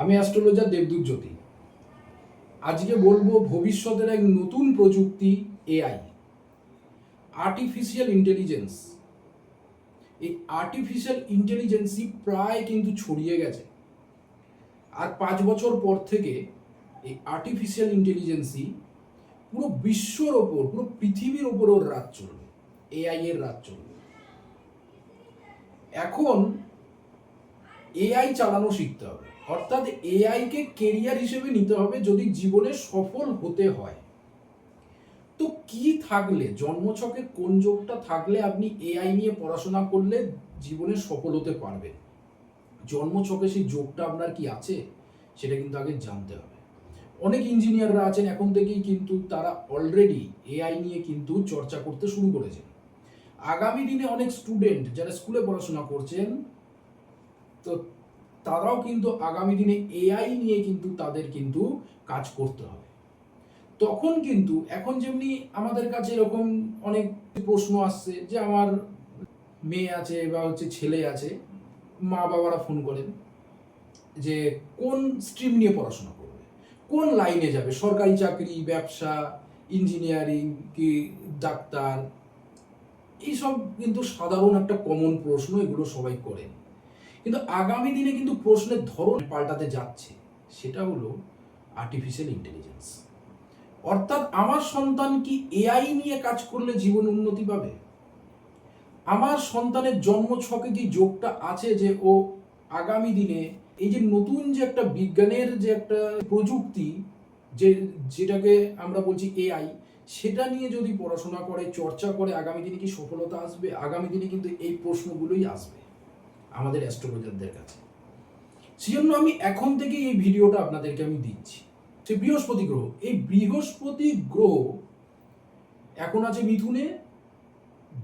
আমি অ্যাস্ট্রোলজার দেবদূত জ্যোতি। আজকে বলব ভবিষ্যতের এক নতুন প্রযুক্তি এআই আর্টিফিশিয়াল ইন্টেলিজেন্স এই আর্টিফিশিয়াল ইন্টেলিজেন্সই প্রায় কিন্তু ছড়িয়ে গেছে। আর পাঁচ বছর পর থেকে এই আর্টিফিশিয়াল ইন্টেলিজেন্সই পুরো বিশ্বর ওপর, পুরো পৃথিবীর ওপর ওর রাজ চলবে। এআই এর রাজ চলবে। এখন এআই চালানো শিখতে হবে। অর্থাৎ এআইকে কেরিয়ার হিসেবে নিতে হবে যদি জীবনে সফল হতে হয়। তো কি থাকলে, জন্মছকে কোন যোগটা থাকলে আপনি এআই নিয়ে পড়াশোনা করলে জীবনে সফল হতে পারবেন? জন্মছকে সেই যোগটা আপনার কি আছে? সেটা কিন্তু আগে জানতে হবে। অনেক ইঞ্জিনিয়াররা আছেন, এখন থেকেই কিন্তু তারা অলরেডি এআই নিয়ে কিন্তু চর্চা করতে শুরু করেছেন। আগামী দিনে অনেক স্টুডেন্ট যারা স্কুলে পড়াশোনা করছেন, তো তারাও কিন্তু আগামী দিনে এআই নিয়ে কিন্তু তাদের কিন্তু কাজ করতে হবে। তখন কিন্তু, এখন যেমনি আমাদের কাছে এরকম অনেক প্রশ্ন আসছে যে আমার মেয়ে আছে বা হচ্ছে ছেলে আছে, মা বাবারা ফোন করেন যে কোন স্ট্রিম নিয়ে পড়াশোনা করবে? কোন লাইনে যাবে? সরকারি চাকরি, ব্যবসা ইঞ্জিনিয়ারিং কি ডাক্তার? এইসব কিন্তু সাধারণ একটা কমন প্রশ্ন এগুলো সবাই করেন। কিন্তু আগামী দিনে কিন্তু প্রশ্নের ধরন পাল্টাতে যাচ্ছে। সেটা হলো আর্টিফিশিয়াল ইন্টেলিজেন্স অর্থাৎ আমার সন্তান কি এআই নিয়ে কাজ করলে জীবন উন্নতি পাবে? আমার সন্তানের জন্ম ছকে কি যোগটা আছে যে ও আগামী দিনে এই যে নতুন যে একটা বিজ্ঞানের যে একটা প্রযুক্তি যে যেটাকে আমরা বলছি এআই সেটা নিয়ে যদি পড়াশোনা করে, চর্চা করে, আগামী দিনে কি সফলতা আসবে? আগামী দিনে কিন্তু এই প্রশ্নগুলোই আসবে। আমাদের অ্যাস্ট্রোলজারদের কাছে। সেজন্য আমি এখন থেকে এই ভিডিওটা আপনাদেরকে আমি দিচ্ছি। সে বৃহস্পতি গ্রহ। এই বৃহস্পতি গ্রহ এখন আছে মিথুনে।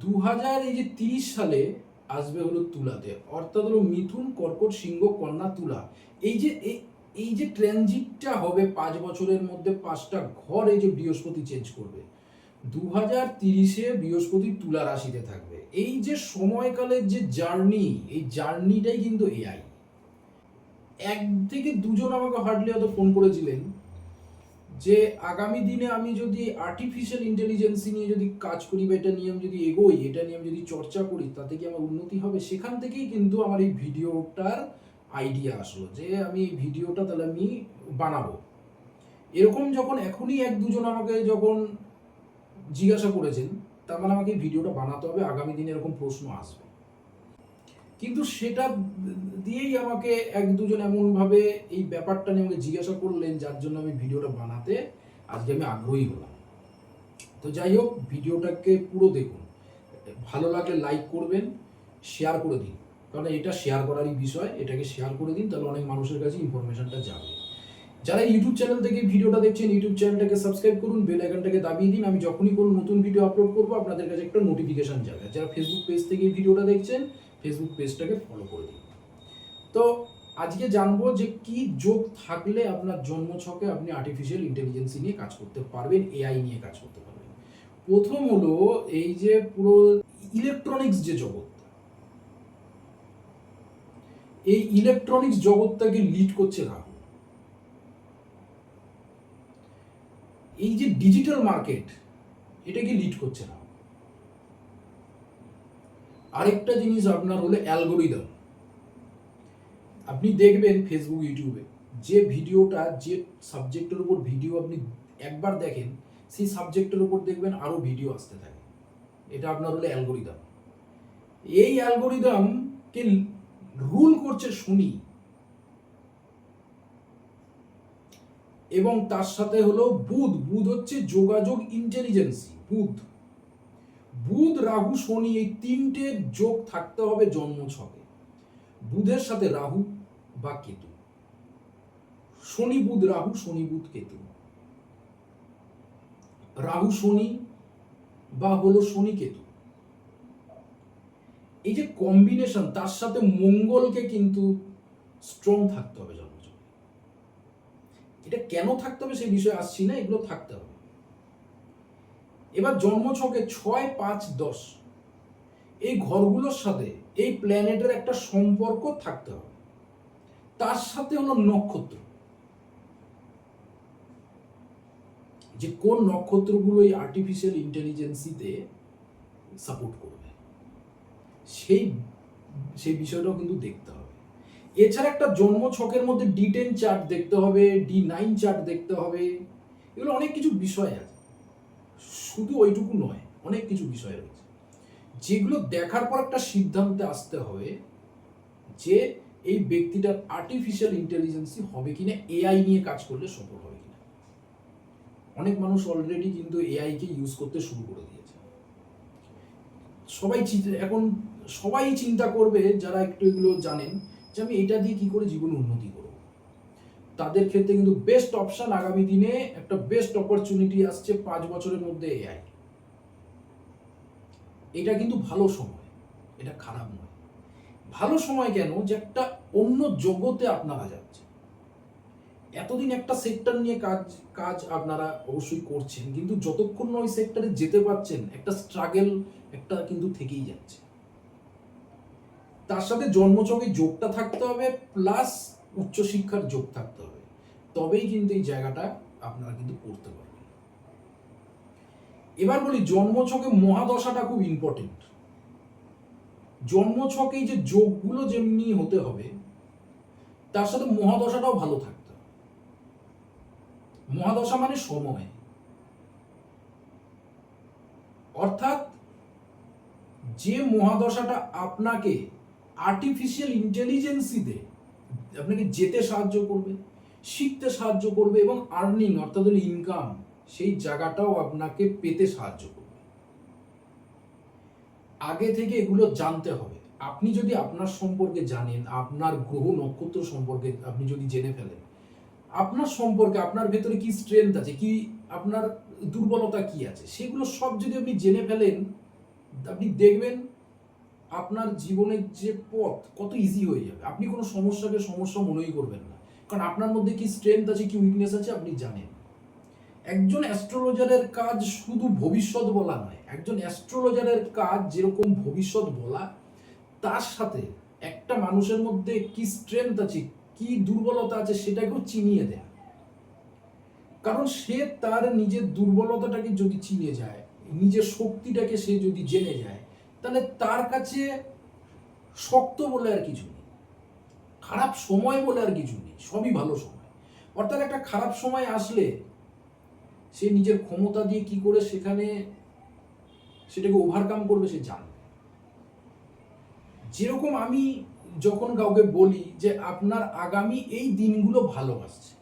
দু হাজার এই যে তিরিশ সালে আসবে হলো তুলাতে। অর্থাৎ হলো মিথুন, কর্কট, সিংহ, কন্যা, তুলা। এই যে, এই এই যে ট্রানজিটটা হবে পাঁচ বছরের মধ্যে পাঁচটা ঘর এই যে বৃহস্পতি চেঞ্জ করবে। দু হাজার তিরিশে বৃহস্পতি তুলা রাশিতে থাকবে। এই যে সময়কালের যে জার্নি, এই জার্নিটাই কিন্তু এআই এক থেকে দুজন আমাকে হার্ডলি হয়তো ফোন করেছিলেন যে, আগামী দিনে আমি যদি আর্টিফিশিয়াল ইন্টেলিজেন্সি নিয়ে যদি কাজ করি বা এটা নিয়ে আমি যদি এগোই, এটা নিয়ে আমি যদি চর্চা করি, তাতে কি আমার উন্নতি হবে? সেখান থেকেই কিন্তু আমার এই ভিডিওটার আইডিয়া আসলো যে, আমি এই ভিডিওটা তাহলে আমি বানাবো। এরকম যখন এখনই এক দুজন আমাকে যখন জিজ্ঞাসা করেছেন, তার মানে আমাকে ভিডিওটা বানাতে হবে, আগামী দিনে এরকম প্রশ্ন আসবে। কিন্তু সেটা দিয়েই আমাকে এক দুজন এমনভাবে এই ব্যাপারটা নিয়ে আমাকে জিজ্ঞাসা করলেন, যার জন্য আমি ভিডিওটা বানাতে আজকে আমি আগ্রহী হলাম। তো যাই হোক, ভিডিওটাকে পুরো দেখুন। ভালো লাগলে লাইক করবেন, শেয়ার করে দিন। কারণ এটা শেয়ার করারই বিষয়, এটাকে শেয়ার করে দিন, তাহলে অনেক মানুষের কাছে ইনফরমেশনটা যাবে। যারা ইউটিউব চ্যানেল থেকে ভিডিওটা দেখছেন ইউটিউব চ্যানেলটাকে সাবস্ক্রাইব করুন বেল আইকনটাকে দাবিয়ে দিন, আমি যখনই কোনো নতুন ভিডিও আপলোড করব, আপনাদের কাছে একটা নোটিফিকেশান যাবে। যারা ফেসবুক পেজ থেকে ভিডিওটা দেখছেন ফেসবুক পেজটাকে ফলো করে দিন। তো আজকে জানব যে কি যোগ থাকলে আপনার জন্ম ছকে আপনি আর্টিফিশিয়াল ইন্টেলিজেন্সি নিয়ে কাজ করতে পারবেন এআই নিয়ে কাজ করতে পারবেন। প্রথম হলো এই যে পুরো ইলেকট্রনিক্স যে জগৎ, এই ইলেকট্রনিক্স জগৎটাকে লিড করছে রাহু এই যে ডিজিটাল মার্কেট এটাকে লিড করছে না। আরেকটা জিনিস আপনার হলো অ্যালগোরিদম আপনি দেখবেন ফেসবুক ইউটিউবে যে ভিডিওটা, যে সাবজেক্টের উপর ভিডিও আপনি একবার দেখেন, সেই সাবজেক্টের উপর দেখবেন আরও ভিডিও আসতে থাকে। এটা আপনার হলো অ্যালগোরিদম এই অ্যালগোরিদমকে রুল করছে শনি এবং তার সাথে হলো বুধ। বুধ হচ্ছে যোগাযোগ ইন্টেলিজেন্সি বুধ। বুধ, রাহু, শনি এই তিনটে যোগ থাকতে হবে জন্ম ছকে বুধের সাথে রাহু বা কেতু। শনি বুধ, রাহু, শনি বুধ, কেতু। রাহু, শনি বা হলো শনি, কেতু। এই যে কম্বিনেশন তার সাথে মঙ্গলকে কিন্তু স্ট্রং থাকতে হবে এটা কেন থাকতে হবে সেই বিষয়ে আসছি না, এগুলো থাকতে হবে। এবার জন্মছকে ছয় পাঁচ দশ, এই ঘরগুলোর সাথে, এই প্ল্যানেটের একটা সম্পর্ক থাকতে হবে। তার সাথে হলো নক্ষত্র। যে কোন নক্ষত্রগুলো এই আর্টিফিশিয়াল ইন্টেলিজেন্সিতে সাপোর্ট করবে, সেই সেই বিষয়টাও কিন্তু দেখতে হবে। এছাড়া একটা জন্ম ছকের মধ্যে ডি টেন চার্ট দেখতে হবে ডি নাইন চার্ট দেখতে হবে, এগুলো অনেক কিছু বিষয় আছে। শুধু ওইটুকু নয়, অনেক কিছু বিষয় রয়েছে। যেগুলো দেখার পর একটা সিদ্ধান্তে আসতে হবে যে এই ব্যক্তিটার আর্টিফিশিয়াল ইন্টেলিজেন্সি হবে কিনা এআই নিয়ে কাজ করলে সফল হবে কিনা। অনেক মানুষ অলরেডি কিন্তু এআইকে ইউজ করতে শুরু করে দিয়েছে। সবাই এখন সবাই চিন্তা করবে, যারা একটু এগুলো জানেন যে আমি এটা দিয়ে কি করে জীবনে উন্নতি করব? তাদের ক্ষেত্রে কিন্তু বেস্ট অপশান আগামী দিনে একটা বেস্ট অপরচুনিটি আসছে পাঁচ বছরের মধ্যে এআই এটা কিন্তু ভালো সময়, এটা খারাপ নয়। ভালো সময় কেন? যে একটা অন্য জগতে আপনারা যাচ্ছেন। এতদিন একটা সেক্টর নিয়ে কাজ কাজ আপনারা অবশ্যই করছেন, কিন্তু যতক্ষণ না ওই সেক্টরে যেতে পারছেন, একটা স্ট্রাগেল একটা কিন্তু থেকেই যাচ্ছে। তার সাথে জন্মচকে যোগটা থাকতে হবে প্লাস উচ্চশিক্ষার যোগ থাকতে হবে। তবেই কিন্তু এই জায়গাটা আপনারা কিন্তু করতে পারবেন। এবার বলি জন্মছকে মহাদশাটা খুব ইম্পর্টেন্ট জন্মছকে যে যোগগুলো যেমনি হতে হবে, তার সাথে মহাদশাটাও ভালো থাকতে হবে। মহাদশা মানে সময়। অর্থাৎ যে মহাদশাটা আপনাকে আর্টিফিশিয়াল ইন্টেলিজেন্সিতে আপনাকে যেতে সাহায্য করবে, শিখতে সাহায্য করবে এবং আর্নিং অর্থাৎ ইনকাম সেই জায়গাটাও আপনাকে পেতে সাহায্য করবে। আগে থেকে এগুলো জানতে হবে। আপনি যদি আপনার সম্পর্কে জানেন, আপনার গ্রহ নক্ষত্র সম্পর্কে আপনি যদি জেনে ফেলেন, আপনার সম্পর্কে আপনার ভেতরে কি স্ট্রেংথ আছে, কি আপনার দুর্বলতা কি আছে, সেগুলো সব যদি আপনি জেনে ফেলেন, আপনি দেখবেন আপনার জীবনের যে পথ, কত ইজি হয়ে যাবে। আপনি কোনো সমস্যাকে সমস্যা মনেই করবেন না। কারণ আপনার মধ্যে কি স্ট্রেংথ আছে, কি উইকনেস আছে, আপনি জানেন। একজন অ্যাস্ট্রোলজারের কাজ শুধু ভবিষ্যৎ বলা নয়। একজন অ্যাস্ট্রোলজারের কাজ যেরকম ভবিষ্যৎ বলা, তার সাথে একটা মানুষের মধ্যে কি স্ট্রেংথ আছে, কি দুর্বলতা আছে, সেটাকেও চিনিয়ে দেয়া। কারণ সে তার নিজের দুর্বলতাটাকে যদি চিনে যায়, নিজের শক্তিটাকে সে যদি জেনে যায় তাহলে তার কাছে শক্ত বলে আর কিছু নেই। খারাপ সময় বলে আর কিছু নেই, সবই ভালো সময়। অর্থাৎ একটা খারাপ সময় আসলে সে নিজের ক্ষমতা দিয়ে কি করে সেখানে সেটাকে ওভারকাম করবে সে জানবে যেরকম আমি যখন কাউকে বলি যে আপনার আগামী এই দিনগুলো ভালো আসছে,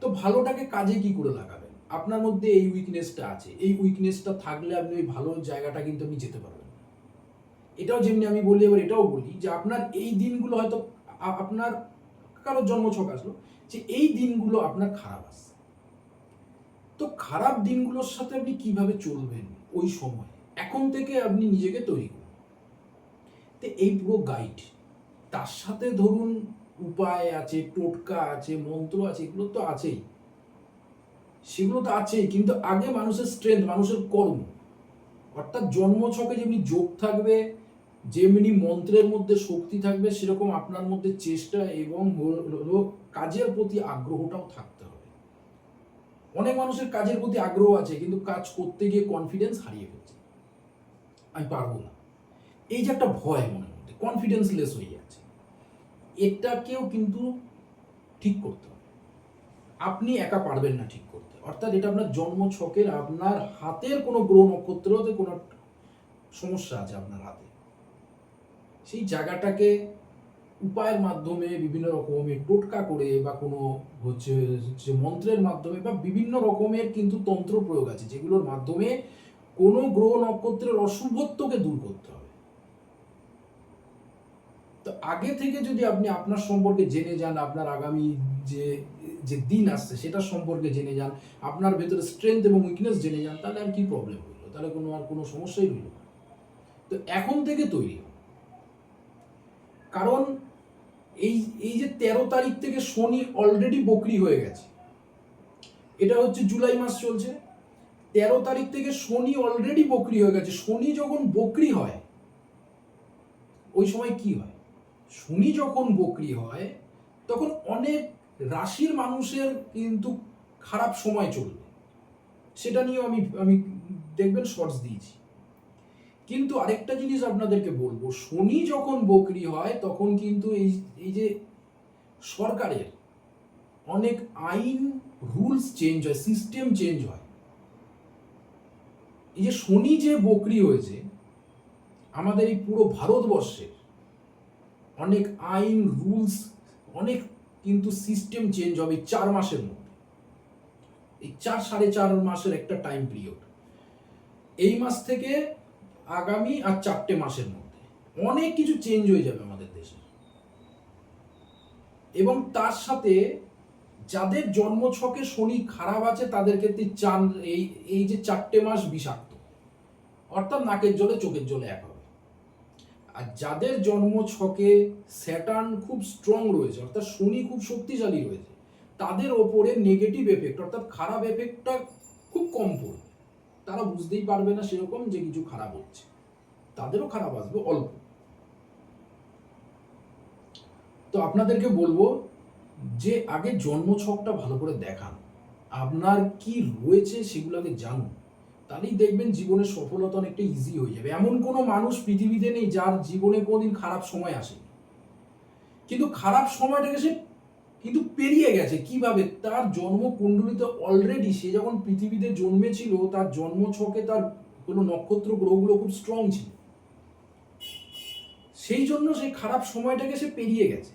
তো ভালোটাকে কাজে কি করে লাগাবেন? আপনার মধ্যে এই উইকনেসটা আছে, এই উইকনেসটা থাকলে আপনি ওই ভালো জায়গাটা কিন্তু আপনি যেতে পারবেন। এটাও যেমনি আমি বলি, এবার এটাও বলি যে আপনার এই দিনগুলো হয়তো আপনার কারোর জন্মছক আসলো যে এই দিনগুলো আপনার খারাপ আসছে। তো খারাপ দিনগুলোর সাথে আপনি কীভাবে চলবেন ওই সময়? এখন থেকে আপনি নিজেকে তৈরি করুন। তো এই পুরো গাইড তার সাথে ধরুন উপায় আছে, টোটকা আছে, মন্ত্র আছে, এগুলো তো আছেই। সেগুলো তো আছেই, কিন্তু আগে মানুষের স্ট্রেংথ মানুষের কর্ম। অর্থাৎ জন্মছকে যেমনি যোগ থাকবে যেমনি মন্ত্রের মধ্যে শক্তি থাকবে, সেরকম আপনার মধ্যে চেষ্টা এবং কাজের প্রতি আগ্রহটাও থাকতে হবে। অনেক মানুষের কাজের প্রতি আগ্রহ আছে, কিন্তু কাজ করতে গিয়ে কনফিডেন্স হারিয়ে ফেলছে। আমি পারব না। এই যে একটা ভয় মনের মধ্যে কনফিডেন্স লেস হয়ে যাচ্ছে। এটাকেও কিন্তু ঠিক করতে হবে আপনি একা পারবেন না ঠিক করতে। অর্থাৎ এটা আপনার জন্ম ছকের, আপনার হাতের কোনো গ্রহ নক্ষত্রতে কোনো সমস্যা আছে আপনার হাতে। সেই জায়গাটাকে উপায়ের মাধ্যমে বিভিন্ন রকমের টোটকা করে বা কোনো হচ্ছে যে মন্ত্রের মাধ্যমে বা বিভিন্ন রকমের কিন্তু তন্ত্র প্রয়োগ আছে, যেগুলোর মাধ্যমে কোনো গ্রহ নক্ষত্রের অশুভত্বকে দূর করতে হবে। তো আগে থেকে যদি আপনি আপনার সম্পর্কে জেনে যান, আপনার আগামী যে যে দিন আসছে সেটার সম্পর্কে জেনে যান, আপনার ভেতরে স্ট্রেংথ এবং উইকনেস জেনে যান, তাহলে আর কি প্রবলেম হইল তাহলে কোনো আর কোনো সমস্যাই হইল না। তো এখন থেকে তৈরি। কারণ এই এই যে তেরো তারিখ থেকে শনি অলরেডি বকরি হয়ে গেছে। এটা হচ্ছে জুলাই মাস চলছে। তেরো তারিখ থেকে শনি অলরেডি বকরি হয়ে গেছে। শনি যখন বকরি হয়, ওই সময় কি হয়? শনি যখন বকরি হয়, তখন অনেক রাশির মানুষের কিন্তু খারাপ সময় চলবে। সেটা নিয়েও আমি আমি দেখবেন শর্টস দিয়েছি। কিন্তু আরেকটা জিনিস আপনাদেরকে বলব, শনি যখন বকরি হয়, তখন কিন্তু এই এই যে সরকারের অনেক আইন, রুলস চেঞ্জ হয়, সিস্টেম চেঞ্জ হয়। এই যে শনি যে বকরি হয়েছে, আমাদের এই পুরো ভারতবর্ষের অনেক আইন, রুলস, অনেক কিন্তু সিস্টেম চেঞ্জ হবে চার মাসের মধ্যে। এই চার, সাড়ে চার মাসের একটা টাইম পিরিয়ড এই মাস থেকে আগামী আর চারটে মাসের মধ্যে। অনেক কিছু চেঞ্জ হয়ে যাবে আমাদের দেশে। এবং তার সাথে যাদের জন্ম ছকে শনি খারাপ আছে, তাদের ক্ষেত্রে চান এই এই যে চারটে মাস বিষাক্ত। অর্থাৎ নাকের জলে চোখের জলে এক হবে। আর যাদের জন্ম ছকে স্যাটার্ন খুব স্ট্রং রয়েছে, অর্থাৎ শনি খুব শক্তিশালী রয়েছে, তাদের ওপরে নেগেটিভ এফেক্ট অর্থাৎ খারাপ এফেক্টটা খুব কম পড়বে। তারা বুঝতেই পারবে না সেরকম যে কিছু খারাপ হচ্ছে। তাদেরও খারাপ আসবে অল্প। তো আপনাদেরকে বলব যে আগে জন্ম ছকটা ভালো করে দেখান। আপনার কি রয়েছে সেগুলোকে জানুন। তাহলেই দেখবেন জীবনের সফলতা অনেকটা ইজি হয়ে যাবে। এমন কোনো মানুষ পৃথিবীতে নেই যার জীবনে কোনোদিন খারাপ সময় আসেনি। কিন্তু খারাপ সময়টাকে সে কিন্তু পেরিয়ে গেছে। কীভাবে? তার জন্ম কুণ্ডলিতে অলরেডি সে যখন পৃথিবীতে জন্মেছিল, তার জন্ম ছকে তার কোনো নক্ষত্র গ্রহগুলো খুব স্ট্রং ছিল। সেই জন্য সেই খারাপ সময়টাকে সে পেরিয়ে গেছে।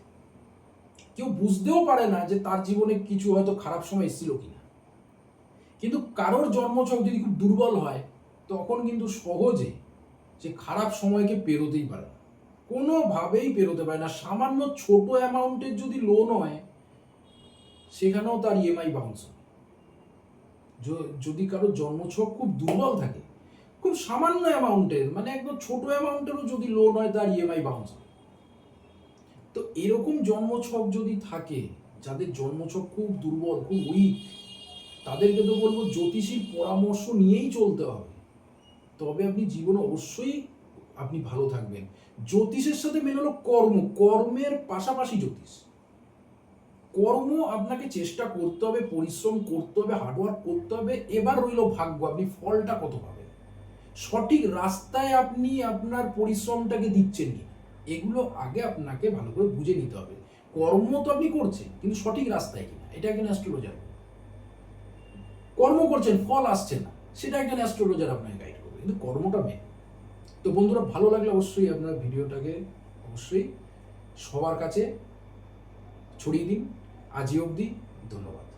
কেউ বুঝতেও পারে না যে তার জীবনে কিছু হয়তো খারাপ সময় এসেছিল কিনা। কিন্তু কারোর জন্মছক যদি খুব দুর্বল হয়, তখন কিন্তু সহজে সে খারাপ সময়কে পেরোতেই পারে না। কোনোভাবেই পেরোতে পারে না। সামান্য ছোট অ্যামাউন্টের যদি লোন হয় সেখানেও তার ইএমআই বাউন্স হবে য- যদি কারও জন্মছক খুব দুর্বল থাকে, খুব সামান্য অ্যামাউন্টের মানে একদম ছোট অ্যামাউন্টেরও যদি লোন হয়, তার ইএমআই বাউন্স হবে তো এরকম জন্মছক যদি থাকে, যাদের জন্মছক খুব দুর্বল, খুব উইক তাদেরকে তো বলব জ্যোতিষীর পরামর্শ নিয়েই চলতে হবে। তবে আপনি জীবনে অবশ্যই আপনি ভালো থাকবেন। জ্যোতিষের সাথে মেন হলো কর্ম, কর্মের পাশাপাশি জ্যোতিষ। কর্ম আপনাকে চেষ্টা করতে হবে, পরিশ্রম করতে হবে হার্ডওয়ার্ক করতে হবে, এবার রইল ভাগ্য। আপনি ফলটা কত পাবেন? সঠিক রাস্তায় আপনি আপনার পরিশ্রমটাকে দিচ্ছেন কি? এগুলো আগে আপনাকে ভালো করে বুঝে নিতে হবে। কর্ম তো আপনি করছেন, কিন্তু সঠিক রাস্তায় কিনা? এটা একজন অ্যাস্ট্রোলজার কর্ম করছেন, ফল আসছে না, সেটা একজন অ্যাস্ট্রোলজার আপনাকে গাইড করবে। কিন্তু কর্মটা মেন তো বন্ধুরা, ভালো লাগলে অবশ্যই আপনার ভিডিওটাকে অবশ্যই সবার কাছে ছড়িয়ে দিন। আজই অবধি ধন্যবাদ।